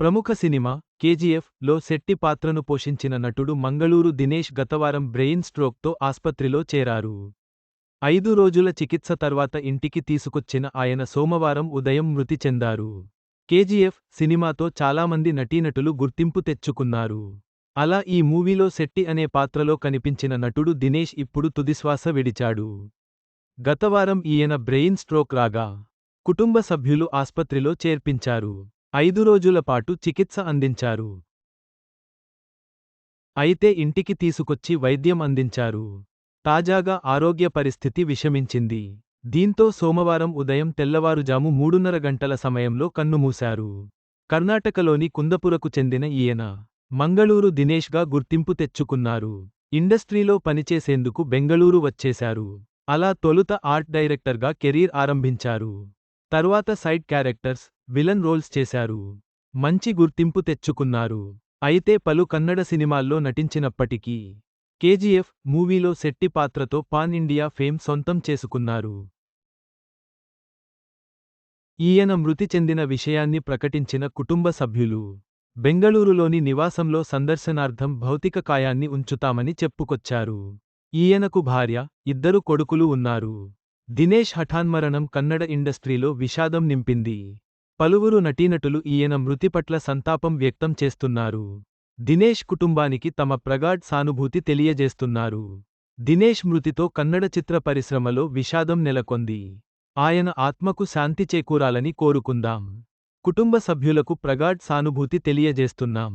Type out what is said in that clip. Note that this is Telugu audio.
ప్రముఖ సినిమా కేజీఎఫ్లో శెట్టి పాత్రను పోషించిన నటుడు మంగళూరు దినేష్ గతవారం బ్రెయిన్ స్ట్రోక్తో ఆస్పత్రిలో చేరారు. ఐదు రోజుల చికిత్స తర్వాత ఇంటికి తీసుకొచ్చిన ఆయన సోమవారం ఉదయం మృతి చెందారు. కేజీఎఫ్ సినిమాతో చాలామంది నటీనటులు గుర్తింపు తెచ్చుకున్నారు. అలా ఈ మూవీలో శెట్టి అనే పాత్రలో కనిపించిన నటుడు దినేష్ ఇప్పుడు తుదిశ్వాస విడిచాడు. గతవారం ఈయన బ్రెయిన్ స్ట్రోక్ రాగా కుటుంబ సభ్యులు ఆస్పత్రిలో చేర్పించారు. ఐదు రోజుల పాటు చికిత్స అందించారు. అయితే ఇంటికి తీసుకొచ్చి వైద్యం అందించారు. తాజాగా ఆరోగ్య పరిస్థితి విషమించింది. దీంతో సోమవారం ఉదయం తెల్లవారుజాము మూడున్నర గంటల సమయంలో కన్నుమూశారు కర్ణాటకలోని కుందపురకు చెందిన ఈయన మంగళూరు దినేష్గా గుర్తింపు తెచ్చుకున్నారు. ఇండస్ట్రీలో పనిచేసేందుకు బెంగళూరు వచ్చేశారు. అలా తొలుత ఆర్ట్ డైరెక్టర్గా కెరీర్ ఆరంభించారు. తర్వాత సైడ్ క్యారెక్టర్స్ విలన్ రోల్స్ చేశారు. మంచి గుర్తింపు తెచ్చుకున్నారు. అయితే పలు కన్నడ సినిమాల్లో నటించినప్పటికీ కేజీఎఫ్ మూవీలో శెట్టి పాత్రతో పాన్ ఇండియా ఫేమ్ సొంతం చేసుకున్నారు. ఈయన మృతి చెందిన విషయాన్ని ప్రకటించిన కుటుంబ సభ్యులు బెంగళూరులోని నివాసంలో సందర్శనార్థం భౌతిక కాయాన్ని ఉంచుతామని చెప్పుకొచ్చారు. ఈయనకు భార్య ఇద్దరు కొడుకులు ఉన్నారు. దినేష్ హఠాన్మరణం కన్నడ ఇండస్ట్రీలో విషాదం నింపింది. పలువురు నటీనటులు ఈయన మృతి పట్ల సంతాపం వ్యక్తం చేస్తున్నారు. దినేష్ కుటుంబానికి తమ ప్రగాఢ్ సానుభూతి తెలియజేస్తున్నారు. దినేష్ మృతితో కన్నడ చిత్ర పరిశ్రమలో విషాదం నెలకొంది. ఆయన ఆత్మకు శాంతి చేకూరాలని కోరుకుందాం. కుటుంబ సభ్యులకు ప్రగాఢ్ సానుభూతి తెలియజేస్తున్నాం.